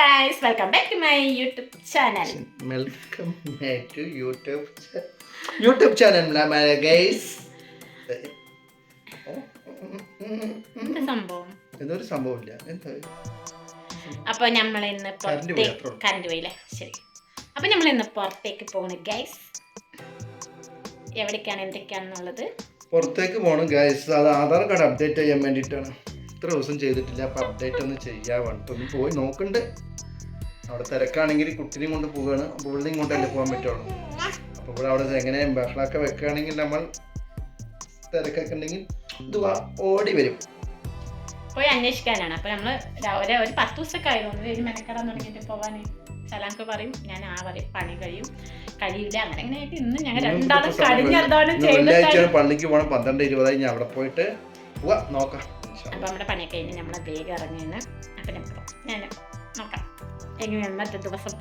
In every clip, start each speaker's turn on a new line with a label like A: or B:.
A: Guys welcome back to my YouTube channel
B: welcome back to YouTube YouTube channel guys
A: സംഭവം?
B: എന്നൊരു സംഭവമില്ല. എന്താ?
A: അപ്പൊ നമ്മൾ ഇന്ന് പുറത്തേക്ക്
B: അത്രേ
A: പോയില്ലേ ശരി. അപ്പൊ നമ്മൾ ഇന്ന് പുറത്തേക്ക് പോണ് ഗൈസ് എവിടേക്കാണ് എന്തൊക്കെയാണെന്നുള്ളത്?
B: പുറത്തേക്ക് പോകണം ഗൈസ് അത് ആധാർ കാർഡ് അപ്ഡേറ്റ് ചെയ്യാൻ വേണ്ടിയിട്ടാണ്. ഇത്ര ദിവസം ചെയ്തിട്ടില്ല അപ്പൊ അപ്ഡേറ്റ് ഒന്ന് ചെയ്യാൻ വേണ്ടിട്ട് ഒന്ന് പോയി നോക്കണ്ട്. അവിടെ തിരക്കാണെങ്കിൽ കുട്ടിനെയും കൊണ്ട് പോവുകയാണ് പുള്ളിയും കൊണ്ടല്ലേ പോകാൻ പറ്റുള്ളൂ. അപ്പോൾ ഇവിടെ അവിടെ എങ്ങനെ ബഹളമൊക്കെ വെക്കുകയാണെങ്കിൽ നമ്മൾ തിരക്കൊക്കെ ഉണ്ടെങ്കിൽ ഇത് ഓടി വരും.
A: പോയി അന്വേഷിക്കാനാണ്. അപ്പൊ നമ്മൾ രാവിലെ ഒരു പത്ത് ദിവസമൊക്കെ ആയിരുന്നു ഒരു മെനക്കെടാൻ തുടങ്ങിയിട്ട് പോവാൻ സലാംക്ക് പറയും. ഞാൻ ആ പറയും പണി കഴിയും. കഴിയില്ല. അങ്ങനെ അങ്ങനെ ആയിട്ട് ഇന്ന് ഞങ്ങൾ രണ്ടാളും
B: കഴിഞ്ഞ പള്ളിക്ക് പോകണം പന്ത്രണ്ട് ഇരുപതായി ഞാൻ അവിടെ പോയിട്ട് പോവാ. നോക്കാം. ഇൻഷാ
A: അപ്പൊ നമ്മുടെ പണിയൊക്കെ കഴിഞ്ഞ് നമ്മളെ വേഗം ഇറങ്ങിയാണ് അപ്പൊ നമുക്ക് ഞാൻ നോക്കാം. എങ്ങനെ ഇന്നത്തെ ദിവസം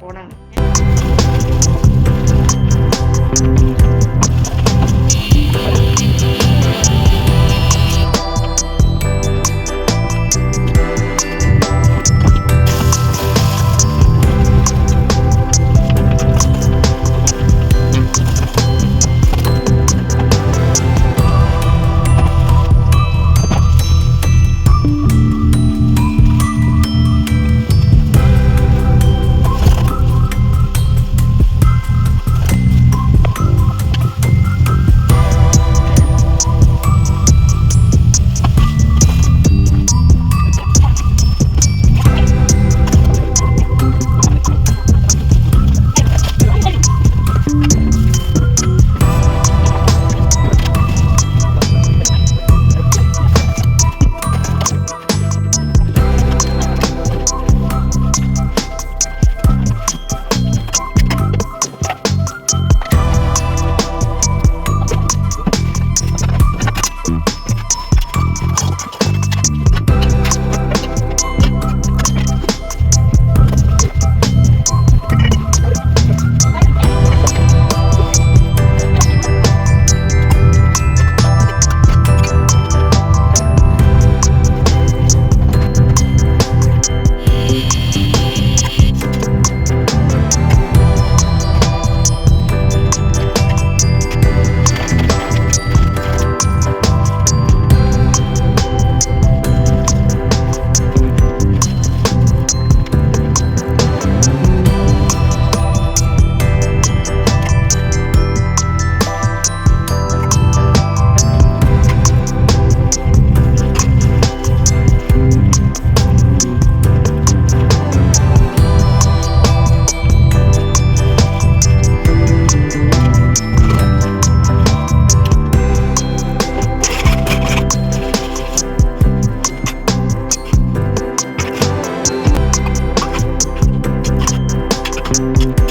A: പോണം കംപ്ലീറ്റ്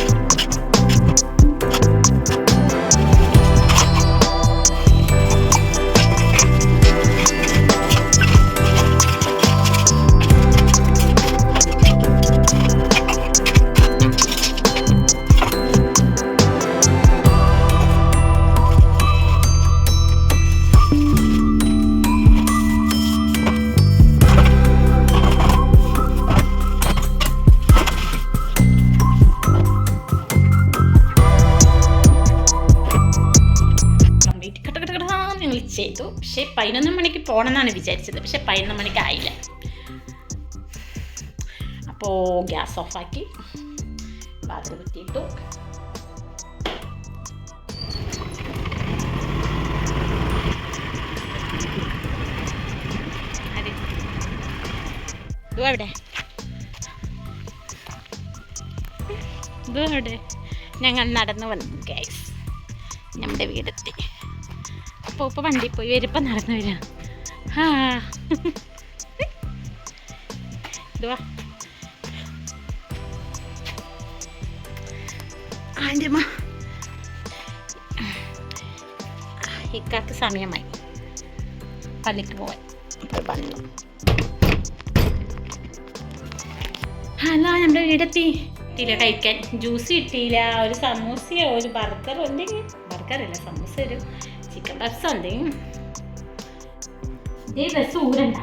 A: ചെയ്തു. പക്ഷേ പതിനൊന്ന് മണിക്ക് പോകണം എന്നാണ് വിചാരിച്ചത്. പക്ഷേ പതിനൊന്ന് മണിക്ക് ആയില്ല. അപ്പോൾ ഗ്യാസ് ഓഫാക്കി. വാതിൽ കുത്തിയിട്ടു ഞങ്ങൾ നടന്നു വന്നു ഗൈസ് നമ്മുടെ വീടെത്തി. ഇപ്പോൾ വണ്ടി പോയി വരുമ്പോൾ നടന്നു വരാം. ആ ഇതുവാ ആന്റമ്മ ഇക്കാക്ക് സമയമായി. പള്ളിക്ക് പോവാൻ. പള്ളി ഹലോ നമ്മുടെ വീടെത്തി. കിട്ടിയില്ല കഴിക്കാൻ. ജ്യൂസ് കിട്ടിയില്ല. ഒരു സമൂസയോ ഒരു ബർഗറോ എന്തെങ്കിലും? ബർഗറല്ല സമൂസ ഒരു ചിക്കൻ പപ്സോ എന്തെങ്കിലും ഇതേ ഡ്രസ്സ് ഊരണ്ട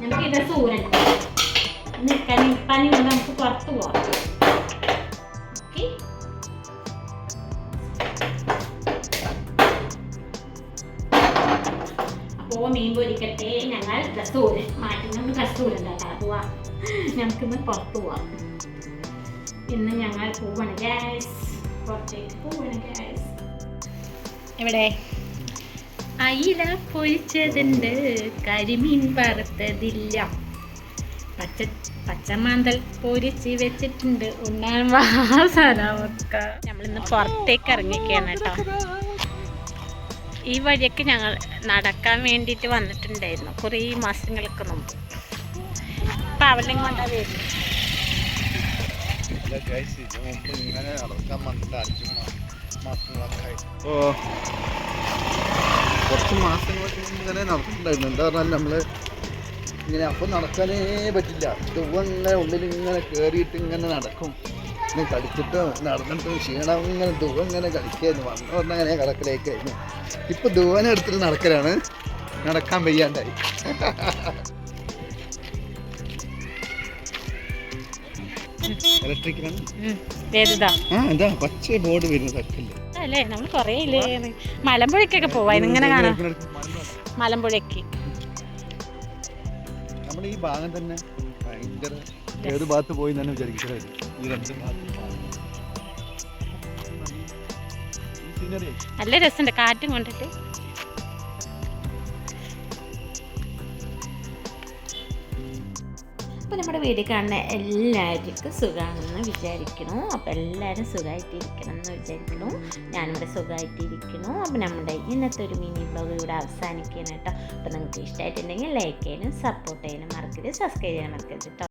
A: ഞങ്ങൾക്ക് ഈ ഡ്രസ്സ് ഊരണ്ട നിൽക്കാൻ പനി കൊണ്ട് നമുക്ക് പുറത്ത് പോവാം ഓക്കെ അപ്പോൾ മീൻ പൊരിക്കട്ടെ ഞങ്ങൾ ഡ്രസ്സ് ഊര് മാറ്റി നമുക്ക് ഡ്രസ്സ് ഊരുണ്ടാക്കാം പോവാ ഞങ്ങൾക്കിന്ന് പുറത്ത് പോവാം ഇന്ന് ഞങ്ങൾ പോവാണ് ഗ്യാസ് പുറത്തേക്ക് പോവാണ് ഗ്യാസ് എവിടെ? അയില പൊരിച്ചതുണ്ട് കരിമീൻ വറുത്തതില്ല. പച്ച പച്ചമാന്തൽ പൊരിച്ച് വെച്ചിട്ടുണ്ട്. ഉണ്ണാൻ വാസന വെക്ക നമ്മളിന്ന് പുറത്തേക്ക് ഇറങ്ങിക്കാണ് കേട്ടോ. ഈ വഴിയൊക്കെ ഞങ്ങൾ നടക്കാൻ വേണ്ടിയിട്ട് വന്നിട്ടുണ്ടായിരുന്നു. കുറേ മാസങ്ങൾക്ക് മുമ്പ്. ഇപ്പം അവളും കൊണ്ടാ വരുന്നത്.
B: ഇങ്ങനെ നടക്കാൻ വന്നിട്ട് കുറച്ച് മാസങ്ങൾക്ക് മുമ്പ് ഇങ്ങനെ നടന്നിട്ടുണ്ടായിരുന്നു. എന്താ പറഞ്ഞാൽ നമ്മൾ ഇങ്ങനെ അപ്പം നടക്കാനേ പറ്റില്ല. ദുവങ്ങനെ ഉള്ളിൽ ഇങ്ങനെ കയറിയിട്ട് ഇങ്ങനെ നടക്കും. ഇങ്ങനെ കളിച്ചിട്ട് നടന്നിട്ട് ക്ഷീണം ഇങ്ങനെ ദുവം ഇങ്ങനെ കളിക്കായിരുന്നു. വന്ന് പറഞ്ഞാൽ അങ്ങനെ കടക്കലേക്കായിരുന്നു ഇപ്പൊ ദുവനെ എടുത്തിട്ട് നടക്കലാണ്. നടക്കാൻ വയ്യാണ്ടായി. ഇലക്ട്രിക്കലാണ്. പച്ച ബോർഡ് വരുന്നത് തക്കില്ല
A: അല്ലേ നമ്മൾ കുറേ ഇല്ലേ? മലമ്പുഴയ്ക്കൊക്കെ പോവായിരുന്നു. ഇങ്ങനെ കാണാം. മലമ്പുഴക്ക്
B: നമ്മുടെ ഈ ഭാഗം തന്നെ ഭയങ്കര ഏത് ഭാഗത്ത് പോയി തന്നെ വിചാരിക്കുന്നത് ഈ രണ്ട്
A: നല്ല രസമുണ്ട്. കാറ്റും കൊണ്ടിട്ട്. നമ്മുടെ വീഡിയോ കാണുന്ന എല്ലാവർക്കും സുഖമാണെന്ന് വിചാരിക്കുന്നു. അപ്പോൾ എല്ലാവരും സുഖമായിട്ടിരിക്കണം എന്ന് വിചാരിക്കുന്നു. ഞാനിവിടെ സുഖമായിട്ടിരിക്കുന്നു. അപ്പോൾ നമ്മുടെ ഇന്നത്തെ ഒരു മിനി ബ്ലോഗ് ഇവിടെ അവസാനിക്കാനായിട്ടോ കേട്ടോ. അപ്പോൾ നിങ്ങൾക്ക് ഇഷ്ടമായിട്ടുണ്ടെങ്കിൽ ലൈക്ക് ചെയ്യാനും സപ്പോർട്ട് ചെയ്യാനും മറക്കരുത്. സബ്സ്ക്രൈബ് ചെയ്യാൻ മറക്കരുത് കേട്ടോ.